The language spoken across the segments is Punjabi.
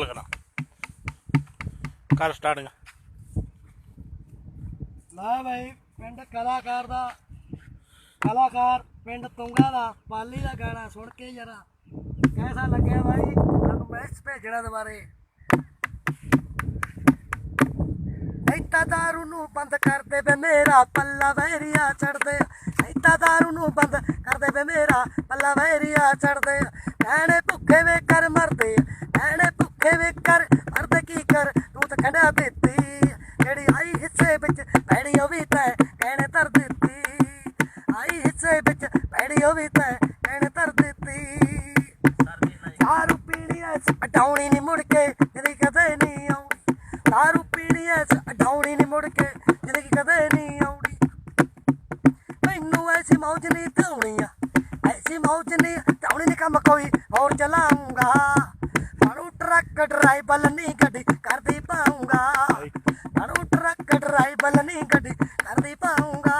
ਲੱਗਣਾ। ਕਰ ਸਟਾਰਟਿੰਗ ਲੈ ਭਾਈ ਪਿੰਡ ਕਲਾਕਾਰ ਦਾ। ਕਲਾਕਾਰ ਪਿੰਡ ਤੁੰਗਾ ਦਾ, ਪਾਲੀ ਦਾ ਗਾਣਾ ਸੁਣ ਕੇ ਜਰਾ। ਕੈਸਾ ਲੱਗਿਆ ਭਾਈ ਸਾਨੂੰ ਮੈਕਸ ਭੇਜਣਾ ਦੁਬਾਰੇ। ਐਤਾ ਦਾਰੂ ਨੂੰ ਬੰਦ ਕਰਦੇ ਵੇ ਮੇਰਾ ਪੱਲਾ ਵੈਰੀਆ ਚੜਦੇ ਐਤਾ ਦਾਰੂ ਨੂੰ ਬੰਦ ਕਰਦੇ ਵੇ ਮੇਰਾ ਪੱਲਾ ਵੈਰੀਆ ਚੜਦੇ ਐਣੇ ਭੁੱਖੇ ਵੇ ਕਰ ਮਰਦੇ ਐਣੇ ਭੁੱਖੇ ਕਰ ਮਰਦੇ ਕੀ ਕਰ? ਤੂੰ ਤਾਂ ਖੰਡਿਆ ਦਿੱਤੀ। ਜਿਹੜੀ ਆਈ ਹਿੱਸੇ ਵਿੱਚ, ਭੈਣੀ ਉਹ ਵੀ ਤੈ ਕਹਿਣੇ ਧਰ ਦਿੱਤੀ। ਆਈ ਹਿੱਸੇ ਵਿੱਚ ਪੈਣੀ ਉਹ ਵੀ ਤੈ ਕਹਿਣੇ ਧਰ ਦਿੱਤੀ। ਦਾਰੂ ਪੀਣੀ ਐ ਅਡਾਉਣੀ ਨਹੀਂ ਮੁੜ ਕੇ ਜ਼ਿੰਦਗੀ ਕਦੇ ਨਹੀਂ ਆਉਣੀ ਦਾਰੂ ਪੀਣੀ ਐਸ ਅਡਾਉਣੀ ਨਹੀਂ ਮੁੜ ਕੇ, ਜਿਹੜੀ ਕਦੇ ਨਹੀਂ ਆਉਣੀ ਮੈਨੂੰ ਐਸੀ ਮੌਜ ਨਹੀਂ ਧਾਉਣੀ ਆ, ਐਸੀ ਮੌਜ ਨਹੀਂ ਧਾਉਣੀ ਨਹੀਂ ਕੰਮ ਕੋਈ, ਹੋਰ ਚਲਾਉਂਗਾ। ਟਰੱਕ ਡਰਾਈਵਰ ਨਹੀਂ ਗੱਡੀ ਕਰਦੀ ਪਾਉਂਗਾ। ਸਾਨੂੰ ਟਰੱਕ ਡਰਾਈਵਰ ਨਹੀਂ ਗੱਡੀ ਕਰਦੀ ਪਾਉਂਗਾ।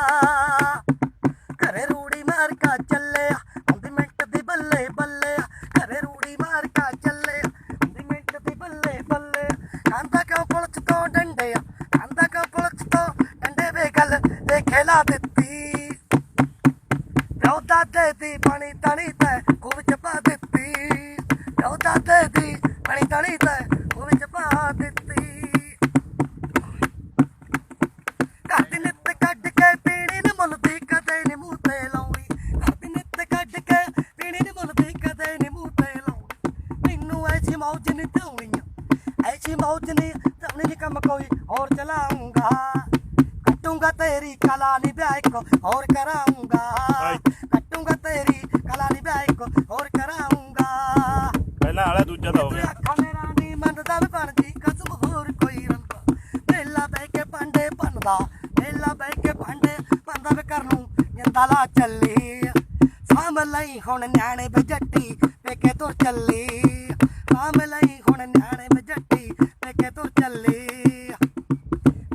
ਘਰੇ ਰੂੜੀ ਮਾਰ ਕਾ ਚੱਲੇ ਹੁੰਦੀ ਮਿੰਟ ਦੀ ਬੱਲੇ ਬੱਲੇ। ਘਰੇ ਰੂੜੀ ਮਾਰ ਕਾ ਚੱਲੇ ਹੁੰਦੀ ਮਿੰਟ ਦੀ ਬੱਲੇ ਬੱਲੇ। ਕਾਂਦਾ ਕਿਉਂ ਪੁਲਿਸ ਤੋਂ ਡੰਡੇ ਆ ਕਾਂਦਾ ਕਿਉਂ ਪੁਲਿਸ ਤੋਂ ਡੰਡੇ ਵੇ ਗੱਲ ਤੇ ਖੇਲਾ ਦਿੱਤੀ। ਪਿਓ ਦਾਦੇ ਦੀ ਪਾਣੀ ਤਣੀ ਤੇ ਖੂਹ ਵਿੱਚ ਪਾ ਦਿੱਤੀ। ਪਿਓ ਦਾਦੇ ਦੀ ਪਾਣੀ ਤਣੀ ਤੇ ਖੂਹ ਵਿੱਚ ਪਾ ਦਿੱਤੀ। ਦੀ ਨਿੱਤ ਕੱਢ ਕੇ ਪੀਣੀ ਨੀ ਮੁੱਲ ਦੀ ਕਦੇ ਨੀ ਮੂੰਹ ਤੇ ਲਾਉਣੀ। ਦੀ ਨਿੱਤ ਕੱਢ ਕੇ ਪੀਣੀ ਨੀ ਮੁੱਲ ਦੀ ਕਦੇ ਨੀ ਮੂੰਹ ਤੇ ਲਾਉਣੀ। ਮੈਨੂੰ ਐਸੀ ਮੌਜ ਨਹੀਂ ਧਾਉਣੀ ਐਸੀ ਮੌਜ ਨਹੀਂ ਧਾਉਣੀ ਨੀ ਕੰਮ ਕੋਈ ਹੋਰ ਚਲਾਉਂਗਾ ਕੱਟੂੰਗਾ ਤੇਰੀ ਕਲਾ ਨੀ ਵਿਆਹ ਇੱਕ ਹੋਰ ਕਰਾਉਂਗਾ ਕੱਟੂੰਗਾ ਤੇਰੀ ਕਲਾ ਨੀ ਵਿਆਹ ਇੱਕ ਹੋਰ ਕਰਾਉਂਗਾ ਨੂੰ ਜਿੰਦਾ ਲਾ ਚੱਲੀ ਸਾਂਭ ਲਈ ਹੁਣ ਨਿਆਣੇ ਬਜੱਟੀ, ਪੇਕੇ ਤੁਰ ਚੱਲੀ ਸਾਂਭ ਲਈ ਹੁਣ ਨਿਆਣੇ ਬਜੱਟੀ, ਪੇਕੇ ਤੁਰ ਚੱਲੀ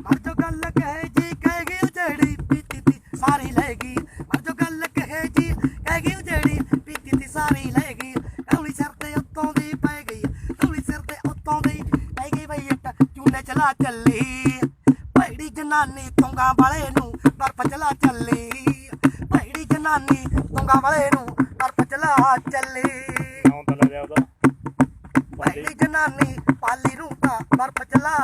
ਮਰ ਜੋ ਗੱਲ ਕਹੇ ਜੀ, ਕਹਿ ਗਈ ਜਿਹੜੀ ਪੀਤੀ ਤੀ ਸਾਰੀ ਲੈਗੀ ਮਰ ਜੋ ਗੱਲ ਕਹੇ ਜੀ, ਕਹਿ ਗਈ ਜਿਹੜੀ ਪੀਤੀ ਤੀ ਸਾਰੀ ਗਈ। ਕੌਲੀ ਸਿਰ ਤੇ ਉੱਤੋਂ ਦੀ ਪੈ ਗਈ ਕੌਲੀ ਸਿਰ ਤੇ ਉੱਤੋਂ ਦੀ ਪੈ ਗਈ ਬਈ ਇੱਟ ਚੂਨੇ ਚਲਾ ਚੱਲੀ ਭੈੜੀ ਜਨਾਨੀ ਤੁੰਗਾ ਵਾਲੇ ਨੂੰ ਬਰਫ ਚਲਾ ਚੱਲੀ ਜਨਾਨੀ ਤੁੰਗਾ ਵਾਲੇ ਨੂੰ ਬਰਫ ਚਲਾ ਚੱਲੀ। ਨਾਮ ਤਾਂ ਉਹਦਾ? ਪਹਿਲੀ ਜਨਾਨੀ ਪਾਲੀ ਨੂੰ ਤਾਂ ਬਰਫ ਚਲਾ।